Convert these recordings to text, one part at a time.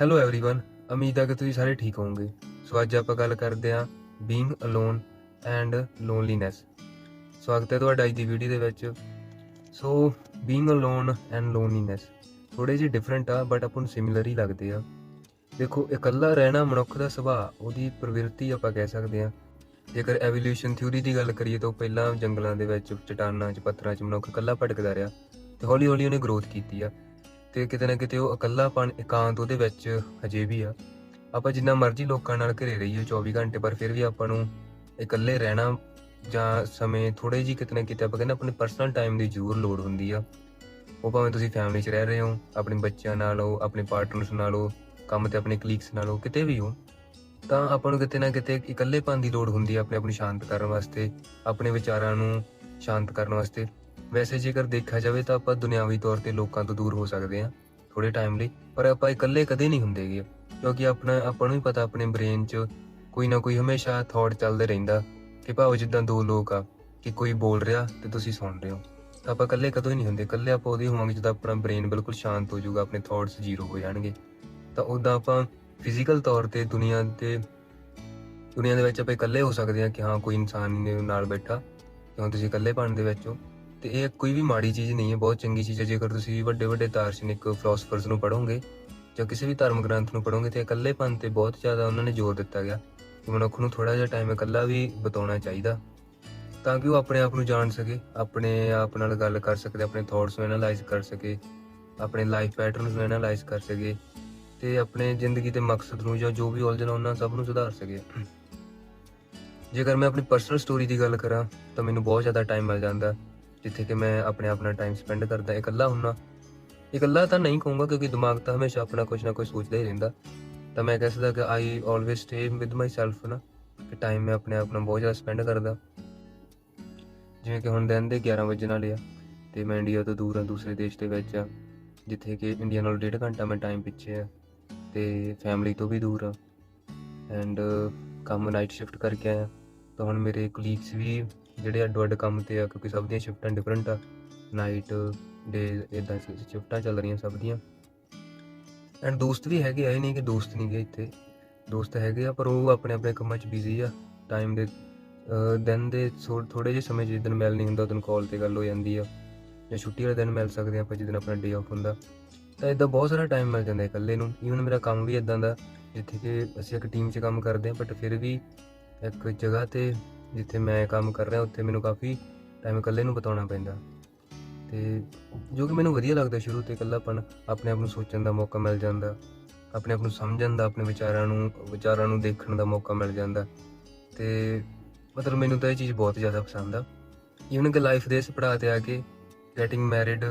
Hello everyone ਉਮੀਦ ਹੈ ਕਿ ਤੁਸੀਂ ਸਾਰੇ ਠੀਕ ਹੋਵੋਗੇ ਸੋ ਅੱਜ ਆਪਾਂ ਗੱਲ ਕਰਦੇ ਹਾਂ ਬੀਇੰਗ ਅਲੋਨ ਐਂਡ ਲੋਨਲੀਨੈਸ ਸਵਾਗਤ ਹੈ ਤੁਹਾਡਾ ਅੱਜ ਦੀ ਵੀਡੀਓ ਦੇ ਵਿੱਚ so being alone and loneliness ਥੋੜੇ ਜਿਹੇ ਡਿਫਰੈਂਟ ਆ ਬਟ ਆਪਾਂ ਨੂੰ ਸਿਮਿਲਰ ਹੀ ਲੱਗਦੇ ਆ ਦੇਖੋ ਇਕੱਲਾ ਰਹਿਣਾ ਮਨੁੱਖ ਦਾ ਸੁਭਾਅ ਉਹਦੀ ਪ੍ਰਵਿਰਤੀ ਆਪਾਂ ਕਹਿ ਸਕਦੇ ਆ ਜੇਕਰ ਐਵੋਲੂਸ਼ਨ ਥਿਊਰੀ ਦੀ ਗੱਲ ਕਰੀਏ ਤਾਂ ਉਹ ਪਹਿਲਾਂ ਜੰਗਲਾਂ ਦੇ ਵਿੱਚ ਚਟਾਨਾਂ 'ਚ ਪੱਥਰਾਂ 'ਚ ਮਨੁੱਖ ਇਕੱਲਾ ਭਟਕਦਾ ਰਿਹਾ ਤੇ ਹੌਲੀ ਹੌਲੀ ਉਹਨੇ ਗਰੋਥ ਕੀਤੀ ਆ ਤੇ ਕਿਤੇ ਨਾ ਕਿਤੇ ਉਹ ਇਕੱਲਾਪਣ ਇਕਾਂਤ ਉਹਦੇ ਵਿੱਚ ਹਜੇ ਵੀ ਆ। ਆਪਾਂ ਜਿੰਨਾ ਮਰਜ਼ੀ ਲੋਕਾਂ ਨਾਲ ਘਰੇ ਰਹੀਏ 24 ਘੰਟੇ, ਪਰ ਫਿਰ ਵੀ ਆਪਾਂ ਨੂੰ ਇਕੱਲੇ ਰਹਿਣਾ ਜਾਂ ਸਮੇਂ ਥੋੜੇ ਜਿਹੀ ਕਿਤੇ ਨਾ ਕਿਤੇ ਆਪਾਂ ਕਹਿੰਦੇ ਆਪਣੇ ਪਰਸਨਲ ਟਾਈਮ ਦੀ ਜ਼ਰੂਰ ਲੋੜ ਹੁੰਦੀ ਆ। ਉਹ ਭਾਵੇਂ ਤੁਸੀਂ ਫੈਮਿਲੀ 'ਚ ਰਹਿ ਰਹੇ ਹੋ, ਆਪਣੇ ਬੱਚਿਆਂ ਨਾਲ ਹੋ, ਆਪਣੇ ਪਾਰਟਨਰਸ ਨਾਲ ਹੋ, ਕੰਮ ਤੇ ਆਪਣੇ ਕਲੀਗਸ ਨਾਲ ਹੋ, ਕਿਤੇ ਵੀ ਹੋ, ਤਾਂ ਆਪਾਂ ਨੂੰ ਕਿਤੇ ਨਾ ਕਿਤੇ ਇਕੱਲੇਪਨ ਦੀ ਲੋੜ ਹੁੰਦੀ ਆ ਆਪਣੇ ਆਪ ਨੂੰ ਸ਼ਾਂਤ ਕਰਨ ਵਾਸਤੇ, ਆਪਣੇ ਵਿਚਾਰਾਂ ਨੂੰ ਸ਼ਾਂਤ ਕਰਨ ਵਾਸਤੇ। ਵੈਸੇ ਜੇਕਰ ਦੇਖਿਆ ਜਾਵੇ ਤਾਂ ਆਪਾਂ ਦੁਨਿਆਵੀ ਤੌਰ ਤੇ ਲੋਕਾਂ ਤੋਂ ਦੂਰ ਹੋ ਸਕਦੇ ਹਾਂ ਥੋੜੇ ਟਾਈਮ ਲਈ, ਪਰ ਆਪਾਂ ਇਕੱਲੇ ਕਦੇ ਨਹੀਂ ਹੁੰਦੇਗੇ ਕਿਉਂਕਿ ਆਪਣਾ, ਆਪਾਂ ਨੂੰ ਹੀ ਪਤਾ ਆਪਣੇ ਬ੍ਰੇਨ 'ਚ ਕੋਈ ਨਾ ਕੋਈ ਹਮੇਸ਼ਾ ਥਾਟ ਚੱਲਦੇ ਰਹਿੰਦਾ ਕਿ ਭਾਵੇਂ ਜਿੱਦਾਂ ਦੋ ਲੋਕ ਆ, ਕਿ ਕੋਈ ਬੋਲ ਰਿਹਾ ਤੇ ਤੁਸੀਂ ਸੁਣ ਰਹੇ ਹੋ। ਤਾਂ ਆਪਾਂ ਇਕੱਲੇ ਕਦੋਂ ਹੀ ਨਹੀਂ ਹੁੰਦੇ, ਇਕੱਲੇ ਆਪਾਂ ਉਹਦੇ ਹੋਵਾਂਗੇ ਜਦੋਂ ਆਪਣਾ ਬ੍ਰੇਨ ਬਿਲਕੁਲ ਸ਼ਾਂਤ ਹੋ ਜਾਊਗਾ, ਆਪਣੇ ਥਾਟਸ ਜ਼ੀਰੋ ਹੋ ਜਾਣਗੇ। ਤਾਂ ਉਦਾਂ ਆਪਾਂ ਫਿਜ਼ੀਕਲ ਤੌਰ ਤੇ ਦੁਨੀਆ ਤੇ ਦੁਨੀਆ ਦੇ ਵਿੱਚ ਆਪਾਂ ਇਕੱਲੇ ਹੋ ਸਕਦੇ ਹਾਂ ਕਿ ਹਾਂ ਕੋਈ ਇਨਸਾਨ ਨਾਲ ਬੈਠਾ ਕਿਉਂ ਤੁਸੀਂ ਇਕੱਲੇ ਇਕੱਲੇਪਣ ਦੇ ਵਿੱਚ ਹੋ। ਤੇ ਇਹ ਕੋਈ ਵੀ ਮਾੜੀ ਚੀਜ਼ ਨਹੀਂ ਹੈ, ਬਹੁਤ ਚੰਗੀ ਚੀਜ਼ ਹੈ। ਜੇਕਰ ਤੁਸੀਂ ਵੱਡੇ ਵੱਡੇ ਦਾਰਸ਼ਨਿਕ ਫਿਲਾਸਫਰਸ ਨੂੰ ਪੜ੍ਹੋਗੇ ਜਾਂ ਕਿਸੇ ਵੀ ਧਰਮ ਗ੍ਰੰਥ ਨੂੰ ਪੜ੍ਹੋਗੇ ਤੇ ਇਕੱਲੇਪਨ ਤੇ ਬਹੁਤ ਜ਼ਿਆਦਾ ਉਹਨਾਂ ਨੇ ਜ਼ੋਰ ਦਿੱਤਾ ਗਿਆ ਕਿ ਮਨੁੱਖ ਨੂੰ ਥੋੜਾ ਜਿਹਾ ਟਾਈਮ ਇਕੱਲਾ ਵੀ ਬਿਤਾਉਣਾ ਚਾਹੀਦਾ ਤਾਂ ਕਿ ਉਹ ਆਪਣੇ ਆਪ ਨੂੰ ਜਾਣ ਸਕੇ, ਆਪਣੇ ਆਪ ਨਾਲ ਗੱਲ ਕਰ ਸਕੇ, ਆਪਣੇ ਥਾਟਸ ਨੂੰ ਐਨਾਲਾਈਜ਼ ਕਰ ਸਕੇ, ਆਪਣੇ ਲਾਈਫ ਪੈਟਰਨਸ ਨੂੰ ਐਨਾਲਾਈਜ਼ ਕਰ ਸਕੇ ਤੇ ਆਪਣੇ ਜ਼ਿੰਦਗੀ ਦੇ ਮਕਸਦ ਨੂੰ ਜਾਂ ਜੋ ਵੀ ਉਲਝਣ ਉਹਨਾਂ ਸਭ ਨੂੰ ਸੁਧਾਰ ਸਕੇ। ਜੇਕਰ ਮੈਂ ਆਪਣੀ ਪਰਸਨਲ ਸਟੋਰੀ ਦੀ ਗੱਲ ਕਰਾਂ ਤਾਂ ਮੈਨੂੰ ਬਹੁਤ ਜ਼ਿਆਦਾ ਟਾਈਮ ਮਿਲ ਜਾਂਦਾ। ਜਿੱਥੇ ਕਿ ਮੈਂ ਆਪਣੇ ਆਪ ਨਾਲ ਟਾਈਮ ਸਪੈਂਡ ਕਰਦਾ, ਇਕੱਲਾ ਹੁੰਨਾ ਇਕੱਲਾ ਤਾਂ ਨਹੀਂ ਕਹੂੰਗਾ ਕਿਉਂਕਿ ਦਿਮਾਗ ਤਾਂ ਹਮੇਸ਼ਾ ਆਪਣਾ ਕੁਝ ਨਾ ਕੁਝ ਸੋਚਦਾ ਹੀ ਰਹਿੰਦਾ। ਤਾਂ ਮੈਂ ਕਹਿ ਸਕਦਾ ਕਿ I always stay with myself ਨਾ, ਕਿ ਟਾਈਮ ਮੈਂ ਆਪਣੇ ਆਪ ਨਾਲ ਬਹੁਤ ਜ਼ਿਆਦਾ ਸਪੈਂਡ ਕਰਦਾ। ਜਿਵੇਂ ਕਿ ਹੁਣ ਦਿਨ ਦੇ 11 ਵਜੇ ਨਾਲ ਆ, ਤੇ ਮੈਂ ਇੰਡੀਆ ਤੋਂ ਦੂਰ ਆ ਦੂਸਰੇ ਦੇਸ਼ ਦੇ ਵਿੱਚ ਆ, ਜਿੱਥੇ ਕਿ ਇੰਡੀਆ ਨਾਲੋਂ ਡੇਢ ਘੰਟਾ ਮੈਂ ਟਾਈਮ ਪਿੱਛੇ ਆ, ਤੇ ਫੈਮਿਲੀ ਤੋਂ ਵੀ ਦੂਰ ਆ ਐਂਡ ਕੰਮ ਨਾਈਟ ਸ਼ਿਫਟ ਕਰਕੇ ਆਇਆ। ਤਾਂ ਹੁਣ ਮੇਰੇ ਕਲੀਗਸ ਵੀ ਜਿਹੜੇ ਅੱਡੋ ਅੱਡ ਕੰਮ ਤੇ ਆ, ਕਿਉਂਕਿ ਸਭ ਦੀਆਂ ਸ਼ਿਫਟਾਂ ਡਿਫਰੈਂਟ ਆ। ਨਾਈਟ ਡੇ ਇਦਾਂ ਸ਼ਿਫਟਾਂ ਚੱਲ ਰਹੀਆਂ ਸਭ ਦੀਆਂ। ਐਂਡ ਦੋਸਤ ਵੀ ਹੈਗੇ ਆ, ਇਹ ਨਹੀਂ ਕਿ ਦੋਸਤ ਨਹੀਂ ਗਏ ਇੱਥੇ। ਦੋਸਤ ਹੈਗੇ ਆ, ਪਰ ਉਹ ਆਪਣੇ ਆਪਣੇ ਕੰਮਾਂ 'ਚ ਬਿਜ਼ੀ ਆ। ਟਾਈਮ ਦੇ ਦਿਨ ਦੇ ਥੋੜੇ ਜਿਹੇ ਸਮੇਂ 'ਚ ਜਿੱਦਣ ਮਿਲ ਨਹੀਂ ਹੁੰਦਾ, ਉਦੋਂ ਕਾਲ ਤੇ ਗੱਲ ਹੋ ਜਾਂਦੀ ਆ। ਜਾਂ ਛੁੱਟੀ ਵਾਲੇ ਦਿਨ ਮਿਲ ਸਕਦੇ ਆ, ਆਪਾਂ ਜਿੱਦਣ ਆਪਣਾ ਡੇ ਆਫ ਹੁੰਦਾ। ਤਾਂ ਇਦਾਂ ਬਹੁਤ ਸਾਰਾ ਟਾਈਮ ਮਿਲ ਜਾਂਦਾ ਇਕੱਲੇ ਨੂੰ। ਈਵਨ ਮੇਰਾ ਕੰਮ ਵੀ ਇਦਾਂ ਦਾ, ਜਿੱਥੇ ਕਿ ਅਸੀਂ ਇੱਕ ਟੀਮ 'ਚ ਕੰਮ ਕਰਦੇ ਆ ਬਟ ਫਿਰ ਵੀ ਇੱਕ ਜਗ੍ਹਾ ਤੇ ਜਿੱਥੇ ਮੈਂ ਕੰਮ ਕਰ ਰਿਹਾ, ਉੱਥੇ ਮੈਨੂੰ ਕਾਫੀ ਟਾਈਮ ਇਕੱਲੇ ਨੂੰ ਬਿਤਾਉਣਾ ਪੈਂਦਾ। ਤੇ ਜੋ ਕਿ ਮੈਨੂੰ ਵਧੀਆ ਲੱਗਦਾ ਸ਼ੁਰੂ ਤੋਂ ਇਕੱਲਾਪਣ ਆਪਣੇ ਆਪ ਨੂੰ ਸੋਚਣ ਦਾ ਮੌਕਾ ਮਿਲ ਜਾਂਦਾ, ਆਪਣੇ ਆਪ ਨੂੰ ਸਮਝਣ ਦਾ, ਆਪਣੇ ਵਿਚਾਰਾਂ ਨੂੰ ਵਿਚਾਰਾਂ ਨੂੰ ਦੇਖਣ ਦਾ ਮੌਕਾ ਮਿਲ ਜਾਂਦਾ। ਤੇ ਮਤਲਬ ਮੈਨੂੰ ਤਾਂ ਇਹ ਚੀਜ਼ ਬਹੁਤ ਜ਼ਿਆਦਾ ਪਸੰਦ ਆ। ਇਵਨ ਕਿ ਲਾਈਫ ਦੇ ਇਸ ਪੜਾਅ ਤੇ ਆ ਕੇ ਗੈਟਿੰਗ ਮੈਰਿਡ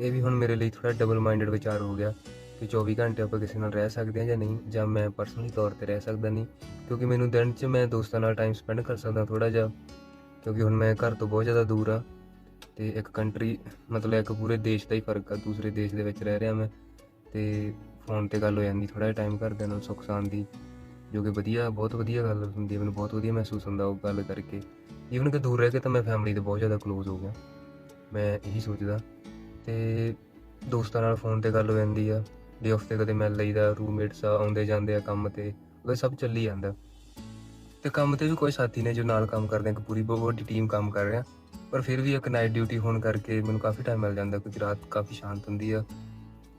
ਇਹ ਵੀ ਹੁਣ ਮੇਰੇ ਲਈ ਥੋੜਾ ਡਬਲ ਮਾਈਂਡਡ ਵਿਚਾਰ ਹੋ ਗਿਆ। ਕਿ 24 ਘੰਟੇ ਆਪਾਂ ਕਿਸੇ ਨਾਲ ਰਹਿ ਸਕਦੇ ਹਾਂ ਜਾਂ ਨਹੀਂ, ਜਾਂ ਮੈਂ ਪਰਸਨਲੀ ਤੌਰ ਤੇ ਰਹਿ ਸਕਦਾ ਨਹੀਂ। ਕਿਉਂਕਿ ਮੈਨੂੰ ਦਿਨ 'ਚ ਮੈਂ ਦੋਸਤਾਂ ਨਾਲ ਟਾਈਮ ਸਪੈਂਡ ਕਰ ਸਕਦਾ ਥੋੜਾ ਜਿਹਾ, ਕਿਉਂਕਿ ਹੁਣ ਮੈਂ ਘਰ ਤੋਂ ਬਹੁਤ ਜ਼ਿਆਦਾ ਦੂਰ ਆ ਤੇ ਇੱਕ ਕੰਟਰੀ ਮਤਲਬ ਇੱਕ ਪੂਰੇ ਦੇਸ਼ ਦਾ ਹੀ ਫ਼ਰਕ ਆ, ਦੂਸਰੇ ਦੇਸ਼ ਦੇ ਵਿੱਚ ਰਹਿ ਰਿਹਾ ਮੈਂ ਤੇ ਫੋਨ ਤੇ ਗੱਲ ਹੋ ਜਾਂਦੀ ਥੋੜਾ ਜਿਹਾ ਟਾਈਮ ਘਰਦਿਆਂ ਨਾਲ ਸੁੱਖ ਸਾਂਦ ਦੀ ਜੋ ਕਿ ਵਧੀਆ, ਬਹੁਤ ਵਧੀਆ ਗੱਲ ਹੁੰਦੀ ਹੈ, ਮੈਨੂੰ ਬਹੁਤ ਵਧੀਆ ਮਹਿਸੂਸ ਹੁੰਦਾ ਉਹ ਗੱਲ ਕਰਕੇ। ਈਵਨ ਕਿ ਦੂਰ ਰਹਿ ਕੇ ਤਾਂ ਮੈਂ ਫੈਮਿਲੀ ਦੇ ਬਹੁਤ ਜ਼ਿਆਦਾ ਕਲੋਜ਼ ਹੋ ਗਿਆ, ਮੈਂ ਇਹੀ ਸੋਚਦਾ ਤੇ ਦੋਸਤਾਂ ਨਾਲ ਫੋਨ ਤੇ ਗੱਲ ਹੋ ਜਾਂਦੀ ਆ। ਡੇ ਆਫ ਤੇ ਕਦੇ ਮਿਲ ਲਈਦਾ ਰੂਮਮੇਟਸ ਆਉਂਦੇ ਜਾਂਦੇ ਆ ਕੰਮ ਤੇ ਉਹ ਸਭ ਚੱਲੀ ਜਾਂਦਾ। ਤੇ ਕੰਮ ਤੇ ਵੀ ਕੋਈ ਸਾਥੀ ਨੇ ਜੋ ਨਾਲ ਕੰਮ ਕਰਦੇ ਆ, ਇੱਕ ਪੂਰੀ ਬਹੁਤ ਵੱਡੀ ਟੀਮ ਕੰਮ ਕਰ ਰਿਹਾ। ਪਰ ਫਿਰ ਵੀ ਇੱਕ ਨਾਈਟ ਡਿਊਟੀ ਹੋਣ ਕਰਕੇ ਮੈਨੂੰ ਕਾਫੀ ਟਾਈਮ ਮਿਲ ਜਾਂਦਾ, ਕਿਉਂਕਿ ਰਾਤ ਕਾਫੀ ਸ਼ਾਂਤ ਹੁੰਦੀ ਆ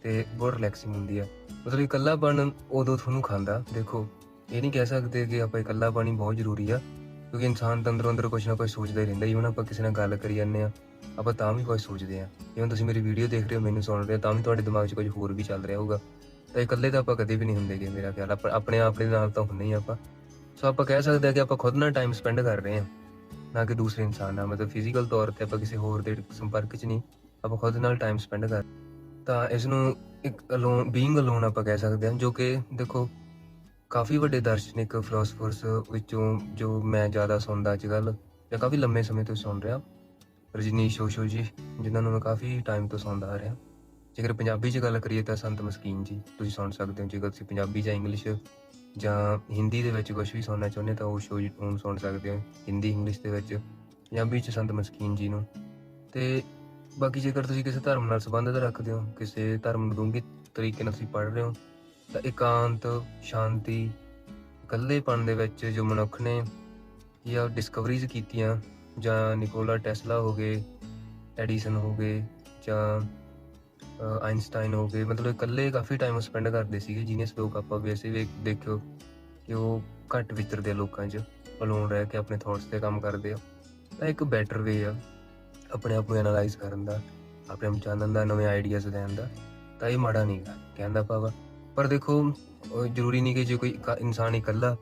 ਤੇ ਬਹੁਤ ਰਿਲੈਕਸਿੰਗ ਹੁੰਦੀ ਆ। ਮਤਲਬ ਇਕੱਲਾਪਣ ਉਦੋਂ ਤੁਹਾਨੂੰ ਖਾਂਦਾ। ਦੇਖੋ, ਇਹ ਨਹੀਂ ਕਹਿ ਸਕਦੇ ਕਿ ਆਪਾਂ ਇਕੱਲਾਪਣ ਹੀ ਬਹੁਤ ਜ਼ਰੂਰੀ ਆ, ਕਿਉਂਕਿ ਇਨਸਾਨ ਤਾਂ ਅੰਦਰੋਂ ਅੰਦਰ ਕੁਝ ਨਾ ਕੁਝ ਸੋਚਦਾ ਹੀ ਰਹਿੰਦਾ ਈਵਨ ਆਪਾਂ ਕਿਸੇ ਨਾਲ ਗੱਲ ਕਰੀ ਜਾਂਦੇ ਆ। ਆਪਾਂ ਤਾਂ ਵੀ ਕੁਝ ਸੋਚਦੇ ਆ ਜਿਵੇਂ ਤੁਸੀਂ ਮੇਰੀ ਵੀਡੀਓ ਦੇਖ ਰਹੇ ਹੋ, ਮੈਨੂੰ ਸੁਣ ਰਹੇ ਹੋ, ਤਾਂ ਵੀ ਤੁਹਾਡੇ ਦਿਮਾਗ 'ਚ ਕੁਝ ਹੋਰ ਵੀ ਚੱਲ ਰਿਹਾ ਹੋਊਗਾ। ਤਾਂ ਇਕੱਲੇ ਤਾਂ ਆਪਾਂ ਕਦੇ ਵੀ ਨਹੀਂ ਹੁੰਦੇਗੇ ਮੇਰਾ ਖਿਆਲ। ਆਪਾਂ, ਆਪਣੇ ਆਪ ਦੇ ਨਾਲ ਤਾਂ ਹੁੰਦੇ ਹੀ ਆਪਾਂ। ਸੋ ਆਪਾਂ ਕਹਿ ਸਕਦੇ ਆ ਕਿ ਆਪਾਂ ਖੁਦ ਨਾਲ ਟਾਈਮ ਸਪੈਂਡ ਕਰ ਰਹੇ ਹਾਂ। ਨਾ ਕਿ ਦੂਸਰੇ ਇਨਸਾਨ ਨਾਲ, ਮਤਲਬ ਫਿਜ਼ੀਕਲ ਤੌਰ ਤੇ ਆਪਾਂ ਕਿਸੇ ਹੋਰ ਦੇ ਸੰਪਰਕ 'ਚ ਨਹੀਂ। ਆਪਾਂ ਖੁਦ ਨਾਲ ਟਾਈਮ ਸਪੈਂਡ ਕਰ ਤਾਂ ਇਸ ਨੂੰ ਇੱਕ ਅਲੋਨ ਬੀਇੰਗ ਅਲੋਨ ਆਪਾਂ ਕਹਿ ਸਕਦੇ ਹਾਂ, ਜੋ ਕਿ ਦੇਖੋ, ਕਾਫੀ ਵੱਡੇ ਦਾਰਸ਼ਨਿਕ ਫਿਲਾਸਫਰਸ ਵਿੱਚੋਂ ਜੋ ਮੈਂ ਜ਼ਿਆਦਾ ਸੁਣਦਾ ਅੱਜ ਕੱਲ ਜਾਂ ਕਾਫੀ ਲੰਮੇ ਸਮੇਂ ਤੋਂ ਸੁਣ ਰਿਹਾ। ਰਜਨੀਸ਼ ਓਸ਼ੋ ਜੀ, ਜਿਨ੍ਹਾਂ ਨੂੰ ਮੈਂ ਕਾਫੀ ਟਾਈਮ ਤੋਂ ਸੁਣਦਾ ਆ ਰਿਹਾ। ਜੇਕਰ ਪੰਜਾਬੀ 'ਚ ਗੱਲ ਕਰੀਏ ਤਾਂ ਸੰਤ ਮਸਕੀਨ ਜੀ, ਤੁਸੀਂ ਸੁਣ ਸਕਦੇ ਹੋ। ਜੇਕਰ ਤੁਸੀਂ ਪੰਜਾਬੀ ਜਾਂ ਇੰਗਲਿਸ਼ ਜਾਂ ਹਿੰਦੀ ਦੇ ਵਿੱਚ ਕੁਝ ਵੀ ਸੁਣਨਾ ਚਾਹੁੰਦੇ ਤਾਂ ਉਹ ਸ਼ੋਅ ਨੂੰ ਸੁਣ ਸਕਦੇ ਹੋ। ਹਿੰਦੀ ਇੰਗਲਿਸ਼ ਦੇ ਵਿੱਚ, ਪੰਜਾਬੀ 'ਚ ਸੰਤ ਮਸਕੀਨ ਜੀ ਨੂੰ। ਤੇ ਬਾਕੀ ਜੇਕਰ ਤੁਸੀਂ ਕਿਸੇ ਧਰਮ ਨਾਲ ਸੰਬੰਧਿਤ ਰੱਖਦੇ ਹੋ, ਕਿਸੇ ਧਰਮ ਨੂੰ ਡੂੰਘੇ ਤਰੀਕੇ ਨਾਲ ਤੁਸੀਂ ਪੜ੍ਹ ਰਹੇ ਹੋ, ਤਾਂ ਇਕਾਂਤ, ਸ਼ਾਂਤੀ, ਇਕੱਲੇਪਣ ਦੇ ਵਿੱਚ ਜੋ ਮਨੁੱਖ ਨੇ ਜਾਂ ਡਿਸਕਵਰੀਜ਼ ਕੀਤੀਆਂ ਜਾਂ ਨਿਕੋਲਾ ਟੈਸਲਾ ਹੋ ਗਏ ਐਡੀਸਨ ਹੋ ਗਏ ਜਾਂ ਅ, ਆਇਨਸਟਾਈਨ ਹੋ ਗਏ ਮਤਲਬ ਇਕੱਲੇ ਕਾਫੀ ਟਾਈਮ ਸਪੈਂਡ ਕਰਦੇ ਸੀਗੇ ਜੀਨੀਅਸ ਲੋਕ ਆਪਾਂ ਵੈਸੇ ਵੀ ਦੇਖਿਓ ਕਿ ਉਹ ਘੱਟ ਵਿਚਰਦੇ ਆ ਲੋਕਾਂ 'ਚ ਅਲੋਨ ਰਹਿ ਕੇ ਆਪਣੇ ਥੌਟਸ ਤੇ ਕੰਮ ਕਰਦੇ ਆ। ਤਾਂ ਇੱਕ ਬੈਟਰ ਵੇ ਆ ਆਪਣੇ ਆਪ ਨੂੰ ਐਨਾਲਾਈਜ਼ ਕਰਨ ਦਾ ਆਪਣੇ ਆਪ ਜਾਣਨ ਦਾ ਨਵੇਂ ਆਈਡੀਆਜ਼ ਲੈਣ ਦਾ ਤਾਂ ਇਹ ਮਾੜਾ ਨਹੀਂਗਾ ਕਹਿੰਦਾ ਪਾਵਾ। ਪਰ ਦੇਖੋ ਜ਼ਰੂਰੀ ਨਹੀਂ ਕਿ ਜੇ ਕੋਈ ਇਕ- ਇਨਸਾਨ ਇਕੱਲਾ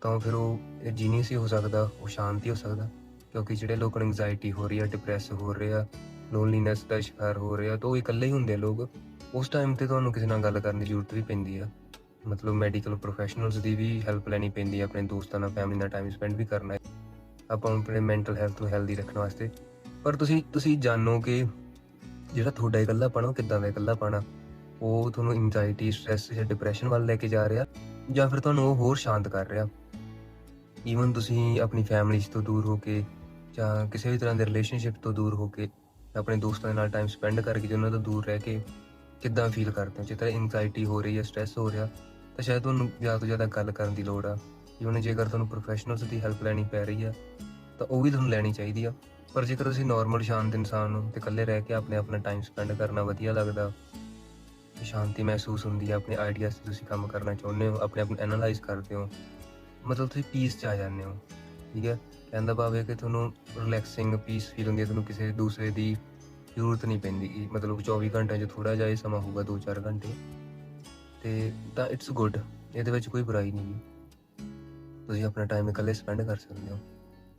ਤਾਂ ਫਿਰ ਉਹ ਜੀਨੀਅਸ ਹੀ ਹੋ ਸਕਦਾ ਉਹ ਸ਼ਾਂਤੀ ਹੋ ਸਕਦਾ। ਕਿਉਂਕਿ ਜਿਹੜੇ ਲੋਕ ਨੂੰ ਐਂਜ਼ਾਈਟੀ ਹੋ ਰਹੀ ਆ ਡਿਪਰੈਸ ਹੋ ਰਹੇ ਆ ਲੋਨਲੀਨੈਸ ਦਾ ਸ਼ਿਕਾਰ ਹੋ ਰਹੇ ਆ, ਤਾਂ ਉਹ ਇਕੱਲੇ ਹੀ ਹੁੰਦੇ ਆ ਲੋਕ। ਉਸ ਟਾਈਮ ਤੇ ਤੁਹਾਨੂੰ ਕਿਸੇ ਨਾਲ ਗੱਲ ਕਰਨ ਦੀ ਜ਼ਰੂਰਤ ਵੀ ਪੈਂਦੀ ਆ। ਮਤਲਬ ਮੈਡੀਕਲ ਪ੍ਰੋਫੈਸ਼ਨਲਸ ਦੀ ਵੀ ਹੈਲਪ ਲੈਣੀ ਪੈਂਦੀ ਆ, ਆਪਣੇ ਦੋਸਤਾਂ ਨਾਲ ਫੈਮਿਲੀ ਨਾਲ ਟਾਈਮ ਸਪੈਂਡ ਵੀ ਕਰਨਾ। ਹੈ ਆਪਾਂ ਆਪਣੇ ਮੈਂਟਲ ਹੈਲਥ ਨੂੰ ਹੈਲਦੀ ਰੱਖਣ ਵਾਸਤੇ। ਪਰ ਤੁਸੀਂ ਤੁਸੀਂ ਜਾਣੋ ਕਿ ਜਿਹੜਾ ਤੁਹਾਡਾ ਇਕੱਲਾਪਣ ਉਹ ਕਿੱਦਾਂ ਦਾ ਇਕੱਲਾਪਣ ਆ? ਉਹ ਤੁਹਾਨੂੰ ਇੰਜ਼ਾਇਟੀ ਸਟ੍ਰੈਸ ਜਾਂ ਡਿਪਰੈਸ਼ਨ ਵੱਲ ਲੈ ਕੇ ਜਾ ਰਿਹਾ ਜਾਂ ਫਿਰ ਤੁਹਾਨੂੰ ਉਹ ਹੋਰ ਸ਼ਾਂਤ ਕਰ ਰਿਹਾ? ਈਵਨ ਤੁਸੀਂ ਆਪਣੀ ਫੈਮਿਲੀ ਤੋਂ ਦੂਰ ਹੋ ਕੇ ਜਾਂ ਕਿਸੇ ਵੀ ਤਰ੍ਹਾਂ ਦੇ ਰਿਲੇਸ਼ਨਸ਼ਿਪ ਤੋਂ ਦੂਰ ਹੋ ਕੇ ਆਪਣੇ ਦੋਸਤਾਂ ਦੇ ਨਾਲ ਟਾਈਮ ਸਪੈਂਡ ਕਰਕੇ ਜੇ ਉਹਨਾਂ ਤੋਂ ਦੂਰ ਰਹਿ ਕੇ ਕਿੱਦਾਂ ਫੀਲ ਕਰਦੇ ਹੋ? ਜੇ ਤਰ੍ਹਾਂ ਇੰਜ਼ਾਇਟੀ ਹੋ ਰਹੀ ਹੈ ਸਟ੍ਰੈਸ ਹੋ ਰਿਹਾ, ਤਾਂ ਸ਼ਾਇਦ ਤੁਹਾਨੂੰ ਜ਼ਿਆਦਾ ਤੋਂ ਜ਼ਿਆਦਾ ਗੱਲ ਕਰਨ ਦੀ ਲੋੜ ਆ। ਈਵਨ ਜੇਕਰ ਤੁਹਾਨੂੰ ਪ੍ਰੋਫੈਸ਼ਨਲਸ ਦੀ ਹੈਲਪ ਲੈਣੀ ਪੈ ਰਹੀ ਆ, ਤਾਂ ਉਹ ਵੀ ਤੁਹਾਨੂੰ ਲੈਣੀ ਚਾਹੀਦੀ ਆ। ਪਰ ਜੇਕਰ ਤੁਸੀਂ ਨਾਰਮਲ ਸ਼ਾਂਤ ਇਨਸਾਨ ਹੋ ਤੇ ਇਕੱਲੇ ਰਹਿ ਕੇ ਆਪਣੇ ਆਪਣਾ ਟਾਈਮ ਸਪੈਂਡ ਕਰਨਾ ਵਧੀਆ ਲੱਗਦਾ, ਤੇ ਸ਼ਾਂਤੀ ਮਹਿਸੂਸ ਹੁੰਦੀ ਆ, ਆਪਣੇ ਆਈਡੀਆਜ਼ ਤੇ ਤੁਸੀਂ ਕੰਮ ਕਰਨਾ ਚਾਹੁੰਦੇ ਹੋ, ਆਪਣੇ ਆਪ ਨੂੰ ਐਨਾਲਾਈਜ਼ ਕਰਦੇ ਹੋ, ਮਤਲਬ ਤੁਸੀਂ ਪੀਸ ਚ ਆ ਜਾਂਦੇ ਹੋ। ਠੀਕ ਹੈ? ਕਹਿੰਦਾ ਭਾਵ ਹੈ ਕਿ ਤੁਹਾਨੂੰ ਰਿਲੈਕਸਿੰਗ ਪੀਸ ਫੀਲ ਹੁੰਦੀ ਹੈ, ਤੁਹਾਨੂੰ ਕਿਸੇ ਦੂਸਰੇ ਦੀ ਜ਼ਰੂਰਤ ਨਹੀਂ ਪੈਂਦੀ। ਗੀ। ਮਤਲਬ 24 ਘੰਟਿਆਂ 'ਚ ਥੋੜਾ ਜਿਹਾ ਹੀ ਸਮਾਂ ਹੋਊਗਾ 2-4 ਘੰਟੇ। ਤੇ ਤਾਂ ਇਟਸ ਗੁੱਡ ਇਹਦੇ ਵਿੱਚ ਕੋਈ ਬੁਰਾਈ ਨਹੀਂ ਤੁਸੀਂ ਆਪਣਾ ਟਾਈਮ ਇਕੱਲੇ ਸਪੈਂਡ ਕਰ ਸਕਦੇ ਹੋ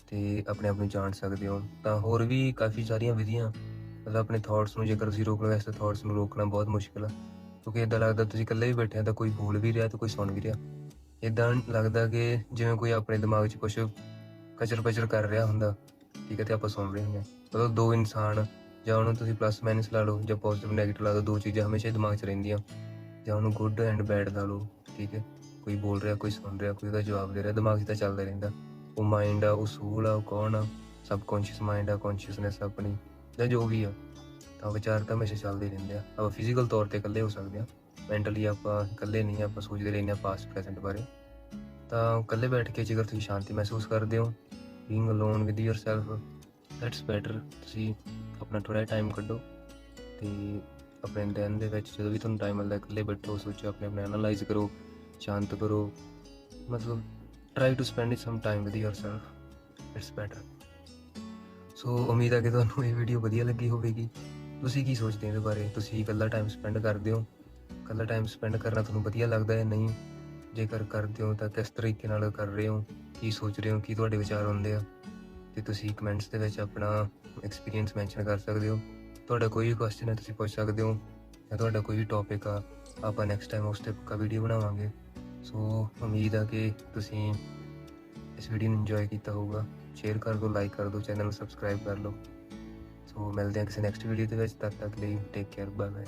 ਤੇ ਆਪਣੇ ਆਪ ਨੂੰ ਜਾਣ ਸਕਦੇ ਹੋ। ਤਾਂ ਹੋਰ ਵੀ ਕਾਫੀ ਸਾਰੀਆਂ ਵਿਧੀਆਂ, ਮਤਲਬ ਆਪਣੇ ਥਾਟਸ ਨੂੰ ਜੇਕਰ ਤੁਸੀਂ ਰੋਕਣਾ ਵੈਸੇ ਥਾਟਸ ਨੂੰ ਰੋਕਣਾ ਬਹੁਤ ਮੁਸ਼ਕਿਲ ਆ। ਕਿਉਂਕਿ ਇਦਾਂ ਲੱਗਦਾ ਤੁਸੀਂ ਇਕੱਲੇ ਹੀ ਬੈਠੇ ਆ, ਤਾਂ ਕੋਈ ਬੋਲ ਵੀ ਰਿਹਾ, ਤੇ ਕੋਈ ਸੁਣ ਵੀ ਰਿਹਾ। ਇਦਾਂ ਲੱਗਦਾ ਕਿ ਜਿਵੇਂ ਕੋਈ ਆਪਣੇ ਦਿਮਾਗ 'ਚ ਕੁਝ ਕਚਰ ਪਚਰ ਕਰ ਰਿਹਾ ਹੁੰਦਾ, ਠੀਕ ਹੈ, ਤੇ ਆਪਾਂ ਸੁਣ ਰਹੇ ਹੁੰਦੇ ਹਾਂ। ਮਤਲਬ ਦੋ ਇਨਸਾਨ, ਜਾਂ ਉਹਨੂੰ ਤੁਸੀਂ ਪਲੱਸ ਮਾਈਨਸ ਲਾ ਲਓ, ਜਾਂ ਪੋਜ਼ਿਟਿਵ ਨੈਗੇਟਿਵ ਲਾ ਲਓ, ਦੋ ਚੀਜ਼ਾਂ ਹਮੇਸ਼ਾ ਹੀ ਦਿਮਾਗ 'ਚ ਰਹਿੰਦੀਆਂ। ਜਾਂ ਉਹਨੂੰ ਗੁੱਡ ਐਂਡ ਬੈਡ ਲਾ ਲਓ, ਠੀਕ ਹੈ। ਕੋਈ ਬੋਲ ਰਿਹਾ, ਕੋਈ ਸੁਣ ਰਿਹਾ, ਕੋਈ ਉਹਦਾ ਜਵਾਬ ਦੇ ਰਿਹਾ, ਦਿਮਾਗ 'ਚ ਤਾਂ ਚੱਲਦਾ ਰਹਿੰਦਾ। ਉਹ ਮਾਈਂਡ ਆ, ਉਹ ਸੂਲ ਆ, ਉਹ ਕੌਣ ਆ? ਸਬਕੌਂਸ਼ੀਅਸ ਮਾਈਂਡ ਆ ਕੌਂਸ਼ੀਅਸਨੈਸ ਆਪਣੀ, ਜਾਂ ਜੋ ਵੀ ਆ। ਤਾਂ ਵਿਚਾਰ ਤਾਂ ਹਮੇਸ਼ਾ ਚੱਲਦੇ ਰਹਿੰਦੇ ਆ। ਆਪਾਂ ਫਿਜ਼ੀਕਲ ਤੌਰ ਤੇ ਇਕੱਲੇ ਹੋ ਸਕਦੇ ਆ ਮੈਂਟਲੀ ਆਪਾਂ ਇਕੱਲੇ ਨਹੀਂ ਆਪਾਂ ਸੋਚਦੇ ਰਹਿੰਦੇ ਆ ਪਾਸਟ ਪ੍ਰੈਜ਼ੈਂਟ ਬਾਰੇ। ਤਾਂ ਇਕੱਲੇ ਬੈਠ ਕੇ ਜੇਕਰ ਤੁਸੀਂ ਸ਼ਾਂਤੀ ਮਹਿਸੂਸ ਕਰਦੇ ਹੋ being alone with yourself that's better ਤੁਸੀਂ ਆਪਣਾ ਥੋੜਾ ਟਾਈਮ ਕੱਢੋ ਤੇ ਆਪਣੇ ਦਿਨ ਦੇ ਵਿੱਚ ਜਦੋਂ ਵੀ ਤੁਹਾਨੂੰ ਟਾਈਮ ਮਿਲਦਾ, ਇਕੱਲੇ ਬੈਠੋ, ਸੋਚੋ, ਆਪਣੇ ਆਪਣੇ ਐਨਾਲਾਈਜ਼ ਕਰੋ, ਸ਼ਾਂਤ ਕਰੋ। ਮਤਲਬ try to spend some time with yourself it's better so ਉਮੀਦ ਹੈ ਕਿ ਤੁਹਾਨੂੰ ਇਹ ਵੀਡੀਓ ਵਧੀਆ ਲੱਗੀ ਹੋਵੇਗੀ। ਤੁਸੀਂ ਕੀ ਸੋਚਦੇ ਹੋ ਇਹਦੇ ਬਾਰੇ? ਤੁਸੀਂ ਇਕੱਲਾ ਟਾਈਮ ਸਪੈਂਡ ਕਰਦੇ ਹੋ? ਇਕੱਲਾ ਟਾਈਮ ਸਪੈਂਡ ਕਰਨਾ ਤੁਹਾਨੂੰ ਵਧੀਆ ਲੱਗਦਾ ਹੈ ਨਹੀਂ? ਜੇਕਰ ਕਰਦੇ ਹੋ ਤਾਂ ਕਿਸ ਤਰੀਕੇ ਨਾਲ ਕਰ ਰਹੇ ਹੋ? ਕੀ ਸੋਚ ਰਹੇ ਹੋ? ਕੀ ਤੁਹਾਡੇ ਵਿਚਾਰ ਹੁੰਦੇ ਆ? ਤੇ ਤੁਸੀਂ ਕਮੈਂਟਸ ਦੇ ਵਿੱਚ ਆਪਣਾ ਐਕਸਪੀਰੀਅੰਸ ਮੈਂਸ਼ਨ ਕਰ ਸਕਦੇ ਹੋ। ਤੁਹਾਡਾ ਕੋਈ ਵੀ ਕੁਐਸਚਨ ਹੈ, ਤੁਸੀਂ ਪੁੱਛ ਸਕਦੇ ਹੋ। ਜਾਂ ਤੁਹਾਡਾ ਕੋਈ ਵੀ ਟੌਪਿਕ ਆ, ਆਪਾਂ ਨੈਕਸਟ ਟਾਈਮ ਉਸ ਤੇ ਪੱਕਾ ਵੀਡੀਓ ਬਣਾਵਾਂਗੇ। ਸੋ ਉਮੀਦ ਆ ਕਿ ਤੁਸੀਂ ਇਸ ਵੀਡੀਓ ਨੂੰ ਇੰਜੋਏ ਕੀਤਾ ਹੋਊਗਾ। ਸ਼ੇਅਰ ਕਰ ਦਿਓ ਲਾਈਕ ਕਰ ਦਿਓ ਚੈਨਲ ਨੂੰ ਸਬਸਕ੍ਰਾਈਬ ਕਰ ਲਓ। ਸੋ ਮਿਲਦੇ ਹਾਂ ਕਿਸੇ ਨੈਕਸਟ ਵੀਡੀਓ ਦੇ ਵਿੱਚ। ਤਦ ਤੱਕ ਲਈ ਟੇਕ ਕੇਅਰ ਬਾਏ ਬਾਏ